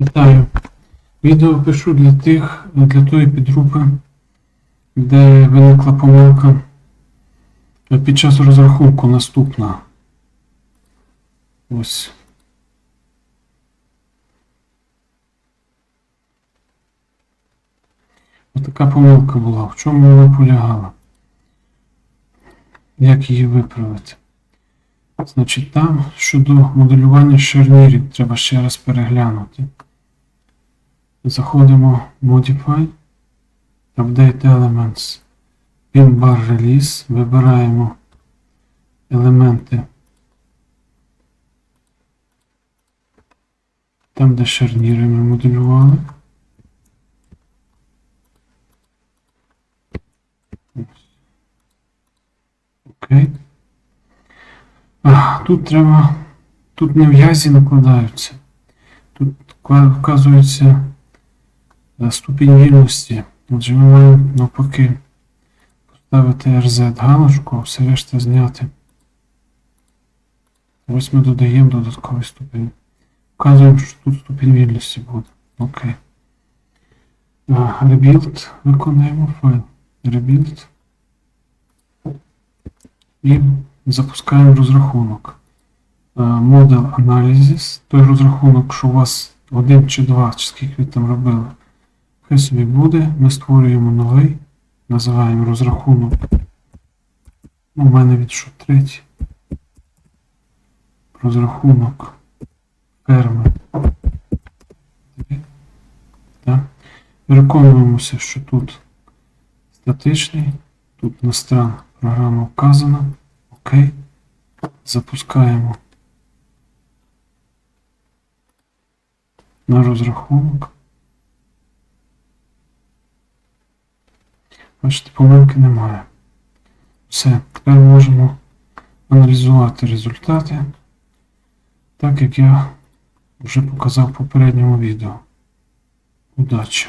Вітаю. Відео пишу для тих, для тої підгрупи, де виникла помилка під час розрахунку наступна. Ось така помилка була. В чому вона полягала? Як її виправити? Значить, там щодо моделювання шарнірів треба ще раз переглянути. Заходимо в Modify, Update Elements, Pin Bar Release, вибираємо елементи там, де шарніри ми моделювали. Окей. Тут треба. Тут не в'язі накладаються. Тут вказується ступінь вільності. Отже, ми маємо навпаки поставити RZ галочку, а все решта зняти. Ось ми додаємо додатковий ступінь. Вказуємо, що тут ступінь вільності буде. Окей. Rebuild виконуємо файл. Rebuild. І запускаємо розрахунок. Model Analysis, той розрахунок, що у вас один чи два, чи скільки ви там робили. Хай собі буде. Ми створюємо новий, називаємо розрахунок. У мене відшов третій. Розрахунок ферми. Переконуємося, що тут статичний, тут на стран програма вказана. Окей. Запускаємо на розрахунок. Бачите, помилки немає. Все, тепер можемо аналізувати результати, так як я вже показав в попередньому відео. Удачі!